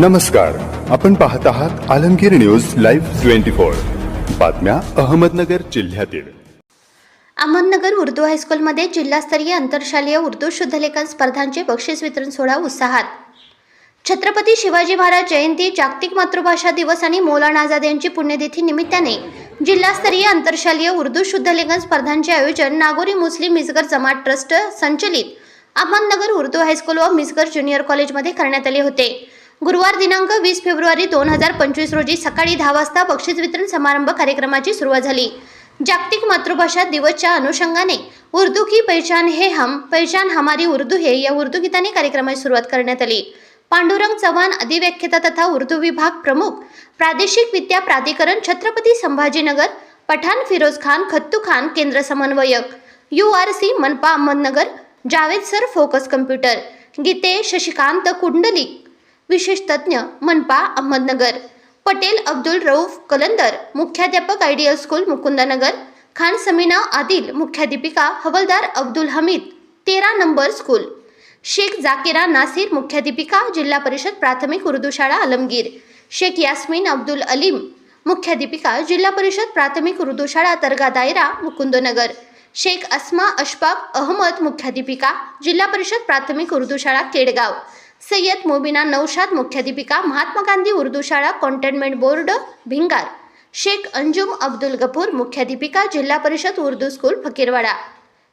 नमस्कार. आपण पाहत आहात Alamgir news live twenty four. बातम्या अहमदनगर जिल्ह्यातील. अहमदनगर उर्दू हायस्कूलमध्ये जिल्हास्तरीय आंतरशालीय उर्दू शुद्धलेखन स्पर्धांचे बक्षीस वितरण सोहळा उत्साहात. छत्रपती शिवाजी महाराज जयंती जागतिक मातृभाषा दिवस आणि मौलाना आझाद यांची पुण्यतिथी निमित्ताने जिल्हास्तरीय आंतरशालीय उर्दू शुद्धलेखन स्पर्धांचे आयोजन नागोरी मुस्लिम मिसगर जमात ट्रस्ट संचलित अहमदनगर उर्दू हायस्कूल व मिसगर ज्युनियर कॉलेजमध्ये करण्यात आले होते. गुरुवार दिनांक वीस फेब्रुवारी दोन हजार पंचवीस रोजी सकाळी दहा वाजता बक्षीस वितरण समारंभ कार्यक्रमाची सुरुवात झाली. जागतिक मातृभाषा दिवसच्या अनुषंगाने उर्दू की पहचान हे हम पहचान हमारी उर्दू हे या उर्दू गीताने कार्यक्रमाची सुरुवात करण्यात आली. पांडुरंग चव्हाण अधिव्याख्याता तथा उर्दू विभाग प्रमुख प्रादेशिक विद्या प्राधिकरण छत्रपती संभाजीनगर पठाण फिरोज खान खत्तू खान केंद्र समन्वयक यू आर सी मनपा Ahmednagar Javed sir focus computer Gite Shashikant Kundlik विशेष तज्ज्ञ मनपा अहमदनगर पटेल अब्दुल रऊफ कलंदर मुख्याध्यापक आयडियल स्कूल मुकुंदनगर खान समीना आदिल मुख्याध्यापिका हवलदार अब्दुल हमीद तेरा नंबर स्कूल शेख जाकिरा नासिर मुख्याध्यापिका जिल्हा परिषद प्राथमिक उर्दू शाळा आलमगीर शेख यास्मीन अब्दुल अलीम मुख्याध्यापिका जिल्हा परिषद प्राथमिक उर्दू शाळा तरगा दायरा मुकुंदनगर शेख अस्मा अशफाक अहमद मुख्याध्यापिका जिल्हा परिषद प्राथमिक उर्दू शाळा केडगाव सय्यद मोबिना नौशाद मुख्याध्यापिका महात्मा गांधी उर्दू शाळा कॉन्टेनमेंट बोर्ड भिंगार. शेख अंजुम अब्दुल गफूर मुख्याध्यापिका जिल्हा परिषद उर्दू स्कूल फकीरवाडा.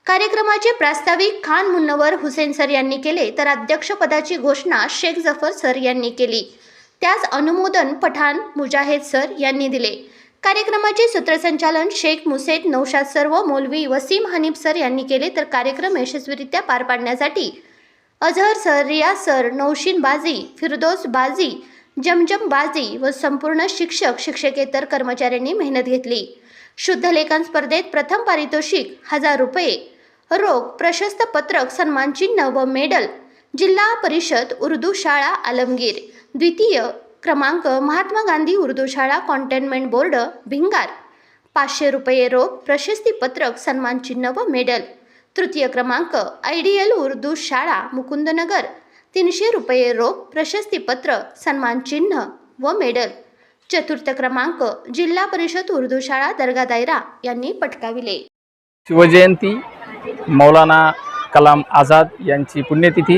कार्यक्रमाचे प्रास्ताविक खान मुन्नवर हुसेन सर यांनी केले तर अध्यक्षपदाची घोषणा शेख जफर सर यांनी केली. त्यास अनुमोदन पठाण मुजाहेद सर यांनी दिले. कार्यक्रमाचे सूत्रसंचालन शेख मुसेद नौशाद सर व मौलवी वसीम हनीफ सर यांनी केले तर कार्यक्रम यशस्वीरित्या पार पाडण्यासाठी अझहर सर रियाज सर नौशीन बाजी फिरदोस बाजी जमजम बाजी व संपूर्ण शिक्षक शिक्षकेतर कर्मचाऱ्यांनी मेहनत घेतली. शुद्धलेखन स्पर्धेत प्रथम पारितोषिक हजार रुपये. रोख प्रशस्त पत्रक सन्मानचिन्ह व मेडल. जिल्हा परिषद उर्दू शाळा आलमगीर. द्वितीय क्रमांक महात्मा गांधी उर्दू शाळा कॉन्टेनमेंट बोर्ड भिंगार. पाचशे रुपये रोख प्रशस्तीपत्रक सन्मानचिन्ह व मेडल. तृतीय क्रमांक आयडियल उर्दू शाळा मुकुंदनगर. तीनशे रुपये रोख प्रशस्तीपत्र सन्मानचिन्ह व मेडल. चतुर्थ क्रमांक जिल्हा परिषद उर्दू शाळा दर्गा दायरा यांनी पटकाविले. शिवजयंती मौलाना कलाम आझाद यांची पुण्यतिथी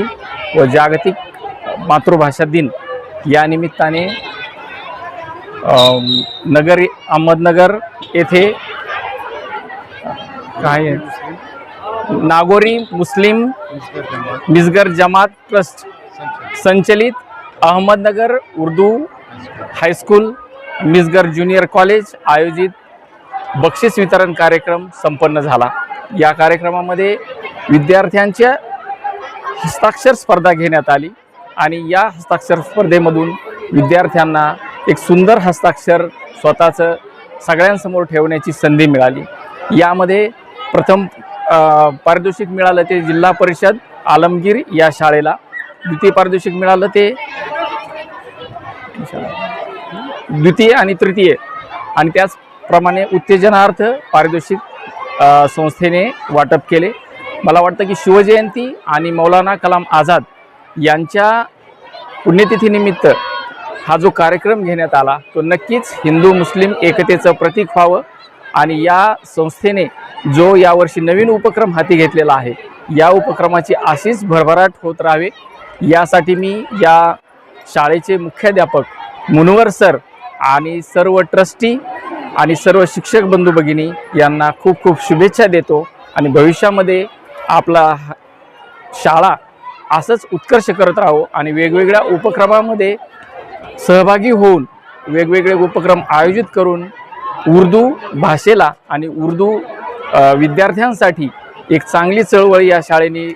व जागतिक मातृभाषा दिन या निमित्ताने नगर अहमदनगर येथे काय आहे? नागोरी मुस्लिम मिसगर जमात ट्रस्ट संचलित Ahmednagar Urdu high school Misgar junior college आयोजित बक्षीस वितरण कार्यक्रम संपन्न झाला. या कार्यक्रमामध्ये विद्यार्थ्यांच्या हस्ताक्षर स्पर्धा घेण्यात आली आणि या हस्ताक्षर स्पर्धेमधून विद्यार्थ्यांना एक सुंदर हस्ताक्षर स्वतःचं सगळ्यांसमोर ठेवण्याची संधी मिळाली. यामध्ये प्रथम पारितोषिक मिळालं ते जिल्हा परिषद आलमगीर या शाळेला. द्वितीय पारितोषिक मिळालं ते द्वितीय आणि तृतीय. आणि त्याचप्रमाणे उत्तेजनार्थ पारितोषिक संस्थेने वाटप केले. मला वाटतं की शिवजयंती आणि मौलाना कलाम आझाद यांच्या पुण्यतिथीनिमित्त हा जो कार्यक्रम घेण्यात आला तो नक्कीच हिंदू मुस्लिम एकतेचं प्रतीक व्हावं. आणि या संस्थेने जो यावर्षी नवीन उपक्रम हाती घेतलेला आहे या उपक्रमाची अशीच भरभराट होत राहावी. यासाठी मी या शाळेचे मुख्याध्यापक मुनवर सर आणि सर्व ट्रस्टी आणि सर्व शिक्षक बंधू भगिनी यांना खूप खूप शुभेच्छा देतो आणि भविष्यामध्ये आपला हा- शाळा असंच उत्कर्ष करत राहो आणि वेगवेगळ्या उपक्रमामध्ये सहभागी होऊन वेगवेगळे उपक्रम आयोजित करून उर्दू भाषेला आणि उर्दू विद्यार्थ्यांसाठी एक चांगली चळवळ या शाळेने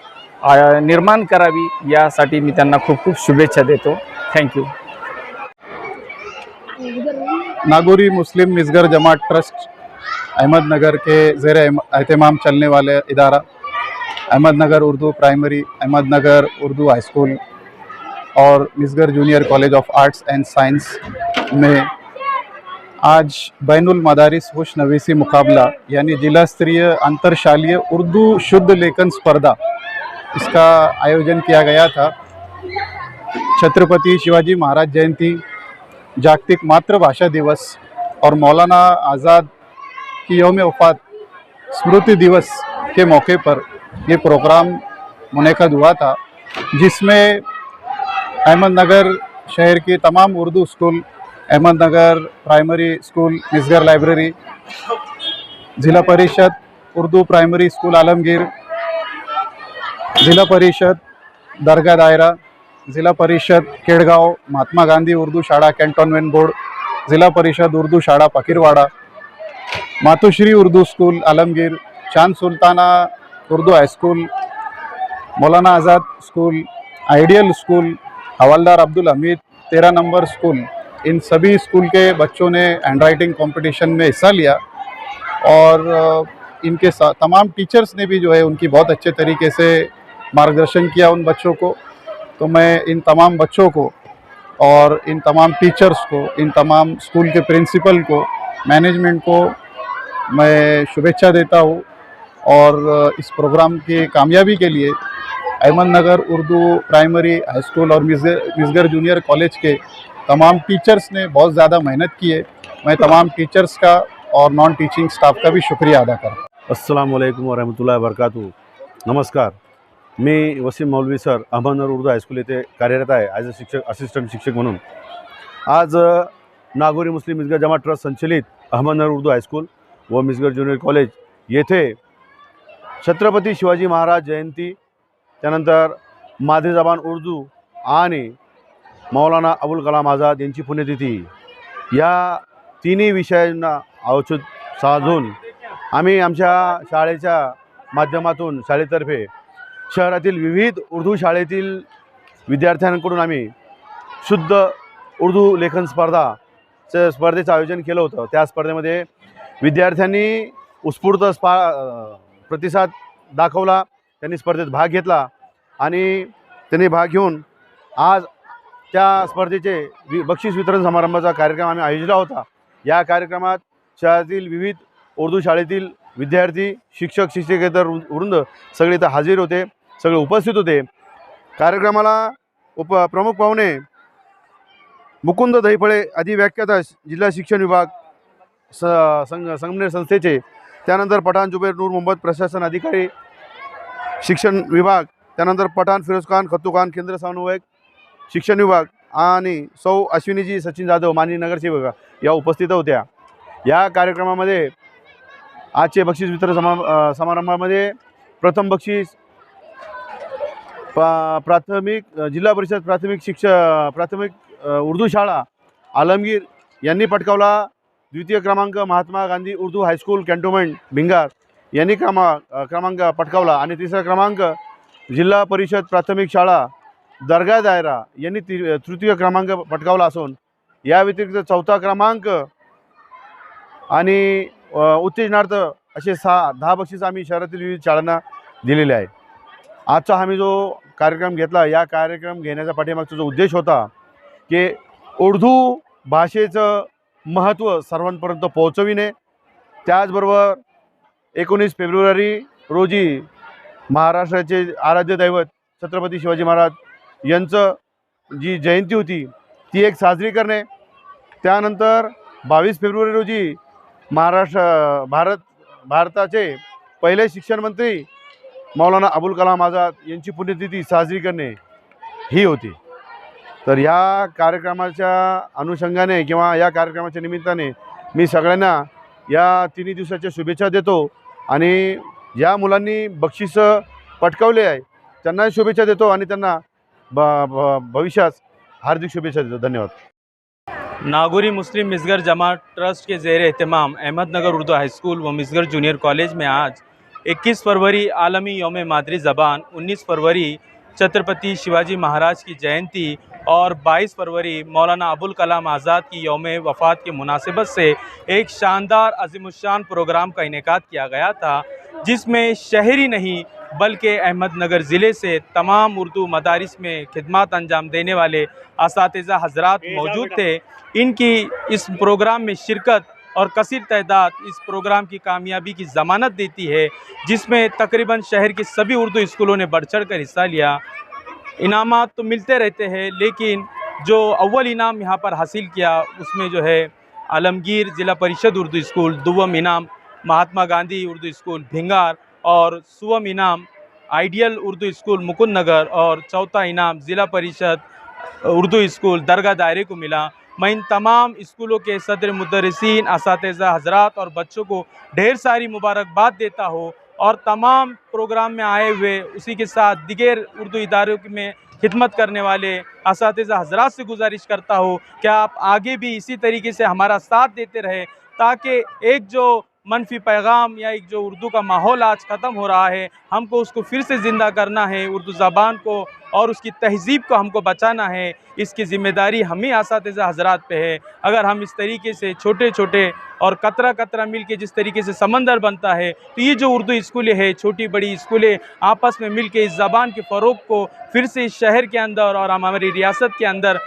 निर्माण करावी यासाठी मी त्यांना खूप खूप शुभेच्छा देतो. Thank you Nagauri Muslim Misgar Jamat trust Ahmednagar के ज़ेर अहतमाम चलने वाले इदारा Ahmednagar Urdu primary Ahmednagar Urdu high school और Misgar junior college of arts and science में आज बैनुल मदारिस खुश नवीसी मुकाबला, यानी जिला स्तरीय अंतरशालीय उर्दू शुद्ध लेखन स्पर्धा, इसका आयोजन किया गया था। छत्रपति शिवाजी महाराज जयंती, जागतिक मातृभाषा दिवस और मौलाना आज़ाद की योम वफात स्मृति दिवस के मौके पर ये प्रोग्राम मुनद हुआ था, जिसमें अहमदनगर शहर के तमाम Urdu school Ahmednagar primary school Misgar library जिल्हा परिषद उर्दू प्रायमरी स्कूल आलमगीर जिल्हा परिषद दर्गा दायरा जिल्हा परिषद केडगाव महात्मा गांधी उर्दू शाळा कॅन्टॉनमेंट बोर्ड जिल्हा परिषद उर्दू शाळा Pakirwada Matoshri Urdu school Alamgir Shan Sultana Urdu high school Maulana Azad school ideal school Havaldar Abdul Hamid तेरा नंबर स्कूल इन सभी स्कूल के बच्चों ने हैंड राइटिंग में हिस्सा लिया और इनके साथ तमाम टीचर्स ने भी जो है उनकी बहुत अच्छे तरीके से मार्गदर्शन किया उन बच्चों को। तो मैं इन तमाम बच्चों को और इन तमाम टीचर्स को, इन तमाम स्कूल के प्रिंसिपल को, मैनेजमेंट को मैं शुभेच्छा देता हूँ और इस प्रोग्राम की कामयाबी के लिए Ahmednagar Urdu primary high school और मिसगर जूनियर कॉलेज के तमाम टीचर्स ने बहुत ज़्यादा मेहनत की है। मैं तमाम टीचर्स का और नॉन टीचिंग स्टाफ का भी शुक्रिया अदा हूँ। अस्सलाम वालेकुम वरहमतुल्लाहि नमस्कार। मी वसीम मौलवी सर अहमदनगर उर्दू हायस्कूल येथे कार्यरत आहे ॲज अ शिक्षक असिस्टंट शिक्षक म्हणून. आज नागोरी मुस्लिम मिसगर जमा ट्रस्ट संचलित अहमदनगर उर्दू हायस्कूल व मिसगर ज्युनियर कॉलेज येथे छत्रपती शिवाजी महाराज जयंती, त्यानंतर मादरी जबान उर्दू आणि मौलाना अबुल कलाम आझाद यांची पुण्यतिथी. या तिन्ही विषयांना औषध साधून आम्ही आमच्या शाळेच्या माध्यमातून शाळेतर्फे शहरातील विविध उर्दू शाळेतील विद्यार्थ्यांकडून आम्ही शुद्ध उर्दू लेखन स्पर्धाचं स्पर्धेचं आयोजन केलं होतं. त्या स्पर्धेमध्ये विद्यार्थ्यांनी उत्स्फूर्त स्पा प्रतिसाद दाखवला त्यांनी स्पर्धेत भाग घेतला आणि त्यांनी भाग घेऊन आज त्या स्पर्धेचे वि बक्षीस वितरण समारंभाचा कार्यक्रम आम्ही आयोजला होता. या कार्यक्रमात शहरातील विविध उर्दू शाळेतील विद्यार्थी शिक्षक शिक्षकेतर वृंद सगळे इथं हजर होते सगळे उपस्थित होते. कार्यक्रमाला उप प्रमुख पाहुणे मुकुंद दहीफळे अधिव्याख्याता जिल्हा शिक्षण विभाग स संग संगमनेर संस्थेचे त्यानंतर पठाण जुबेर नूर मोहम्मद प्रशासन अधिकारी शिक्षण विभाग त्यानंतर पठाण फिरोज खान खत्तू खान केंद्र समन्वयक शिक्षण विभाग आणि सौ अश्विनीजी सचिन जाधव माननीय नगरसेवक या उपस्थित होत्या. या कार्यक्रमामध्ये आजचे बक्षीस वितरण समा समारंभामध्ये प्रथम बक्षीस प्रा प्राथमिक जिल्हा परिषद प्राथमिक शिक्ष प्राथमिक उर्दू शाळा आलमगीर यांनी पटकावला. द्वितीय क्रमांक Mahatma Gandhi Urdu high school cantonment Bhingar यांनी क्रमा क्रमांक पटकावला. आणि तिसरा क्रमांक जिल्हा परिषद प्राथमिक शाळा दर्गा दायरा यांनी ति तृतीय क्रमांक पटकावला असून या व्यतिरिक्त चौथा क्रमांक आणि उत्तेजनार्थ असे सहा दहा बक्षीस आम्ही शहरातील विविध शाळांना दिलेले आहे. आजचा आम्ही जो कार्यक्रम घेतला या कार्यक्रम घेण्याचा पाठीमागचा जो उद्देश होता की उर्दू भाषेचं महत्त्व सर्वांपर्यंत पोहोचविणे. त्याचबरोबर एकोणीस फेब्रुवारी रोजी महाराष्ट्राचे आराध्य दैवत छत्रपती शिवाजी महाराज यांचं जी जयंती होती ती एक साजरी करणे. त्यानंतर बावीस फेब्रुवारी रोजी महाराष्ट्र भारत भारताचे पहिले शिक्षणमंत्री मौलाना अबुल कलाम आझाद यांची पुण्यतिथी साजरी करणे ही होती. तर या कार्यक्रमाच्या अनुषंगाने किंवा या कार्यक्रमाच्या निमित्ताने मी सगळ्यांना या तिन्ही दिवसाच्या शुभेच्छा देतो आणि ज्या मुलांनी बक्षिसं पटकावले आहे. त्यांनाही शुभेच्छा देतो आणि त्यांना ब हार्दिक शुभेच्छा धन्यवाद. नागौरी मुस्लिम मिसगर जमात ट्रस्ट के ज़ेर अहतमाम अहमदनगर उर्दू हाई स्कूल व मिसगर जूनियर कॉलेज में आज 21 फरवरी आलमी योम मादरी ज़बान 19 फरवरी छत्रपति शिवाजी महाराज की जयंती और 22 फरवरी मौलाना अबुल कलाम आज़ाद की योम वफ़ात की मुनासिबत से एक शानदार अजीमुशान प्रोग्राम का इनका किया गया था, जिसमें शहरी नहीं बल्कि अहमदनगर ज़िले से तमाम उर्दू मदारस में खिदमत अंजाम देने वाले इस हजरात मौजूद थे। इनकी इस प्रोग्राम में शिरकत और कसीर तादाद इस प्रोग्राम की कामयाबी की ज़मानत देती है जिसमें तकरीबन शहर के सभी उर्दू स्कूलों ने बढ़ चढ़ कर हिस्सा लिया। इनामात तो मिलते रहते हैं लेकिन जो अव्वल इनाम यहाँ पर हासिल किया उसमें जो है आलमगीर ज़िला परिषद उर्दू स्कूल दुवम इनाम महात्मा गांधी उर्दू स्कूल भिंगार और सुवम इनाम, आइडियल उर्दू स्कूल मुकुंद नगर और चौथा इनाम ज़िला परिषद उर्दू स्कूल दरगाह दायरे को मिला। मैं इन तमाम स्कूलों के सदर मुदरसिन इस हजरात और बच्चों को ढेर सारी मुबारकबाद देता हूँ और तमाम प्रोग्राम में आए हुए उसी के साथ दिगर उर्दू इदारों में खिदमत करने वाले इस हजरात से गुजारिश करता हूँ कि आप आगे भी इसी तरीके से हमारा साथ देते रहे ताकि एक जो मनफी पैगाम या एक जो उर्दू का माहौल आज ख़त्म हो रहा है, हमको उसको फिर से ज़िंदा करना है, उर्दू ज़बान को और उसकी तहज़ीब को हमको बचाना है, इसकी ज़िम्मेदारी हम ही इस हजरात पे है। अगर हम इस तरीके से छोटे छोटे और कतरा कतरा मिल के जिस तरीके से समंदर बनता है तो ये जो उर्दू स्कूलें हैं, छोटी बड़ी स्कूलें, आपस में मिल के इस ज़बान के फ़रोग को फिर से इस शहर के अंदर और हमारी रियासत के अंदर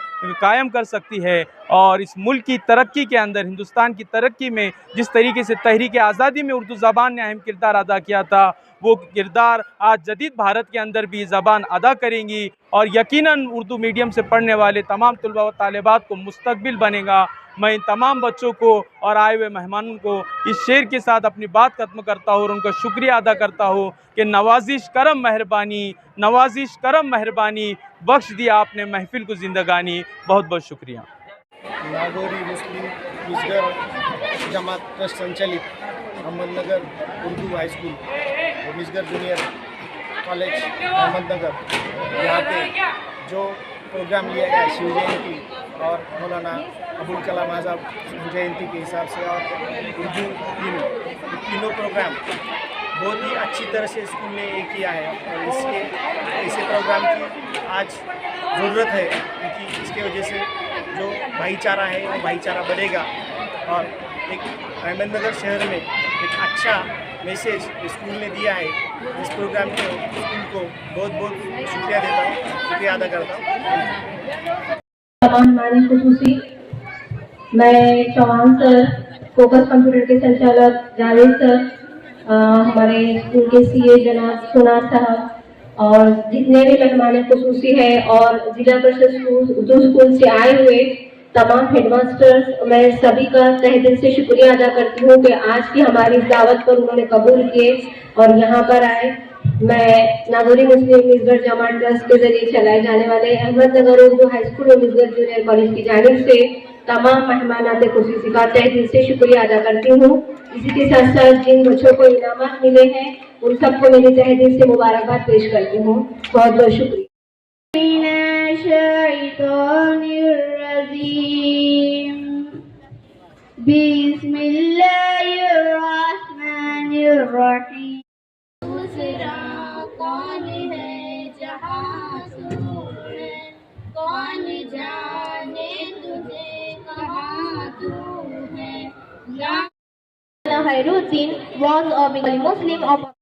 कायम कर सकती है और इस मुल्क की तरक्की के अंदर, हिंदुस्तान की तरक्की में जिस तरीके से तहरीक आज़ादी में उर्दू ज़बान ने अहम किरदार अदा किया था, वो किरदार आज जदीद भारत के अंदर भी ज़बान अदा करेंगी और यकीनन उर्दू मीडियम से पढ़ने वाले तमाम तलबा व तालिबात को मुस्तबिल बनेगा। मैं इन तमाम बच्चों को और आए हुए मेहमानों को इस शेर के साथ अपनी बात खत्म करता हूँ और उनका शुक्रिया अदा करता हूँ कि नवाजिश करम मेहरबानी, नवाजिश करम मेहरबानी, बख्श दिया आपने महफिल को ज़िंदगानी। बहुत बहुत शुक्रिया। नागोरी मुस्लिम जमात ट्रस्ट संचालित Ahmednagar Urdu high school Misgar junior college Ahmednagar. यहाँ पे जो प्रोग्राम लिया गया शिव जयंती और मौलाना अबुल कलाम आज़ाद जयंती के हिसाब से और उर्दू दिन तीनों प्रोग्राम बहुत ही अच्छी तरह से स्कूल ने ये किया है और इसके ऐसे प्रोग्राम की आज ज़रूरत है क्योंकि इसके वजह से जो भाईचारा है, वो भाईचारा बढ़ेगा और एक अहमदनगर शहर में एक अच्छा मैसेज स्कूल ने दिया है। इस प्रोग्राम को स्कूल को बहुत बहुत शुक्रिया देता हूँ, शुक्रिया अदा करता हूँ। हमारी खसूसी, मैं चौहान सर, फोकस कंप्यूटर के संचालक, जावेद सर हमारे स्कूल के सीए जनाब सोनार साहब, और जितने भी मेहमान खसूसी है और जिला परिषद स्कूल उर्दू स्कूल से आए हुए तमाम हेडमास्टर्स मैं सभी का तहे दिल से शुक्रिया अदा करती हूँ कि आज की हमारी दावत पर उन्होंने कबूल किए और यहाँ पर आए। मैं नागौरी मुस्लिम मिसगर जमा ट्रस्ट के ज़रिए चलाए जाने वाले अहमदनगर उर्दू हाई स्कूल और मिसगर जूनियर कॉलेज की जानिब से तमाम मेहमान आते खुशी का तहे दिल से शुक्रिया अदा करती हूँ। इसी के साथ साथ जिन बच्चों को इनाम मिले हैं, उन सबको मेरी तहे दिल से मुबारकबाद पेश करती हूँ। बहुत बहुत शुक्रिया। من Khairuddin was a Muslim of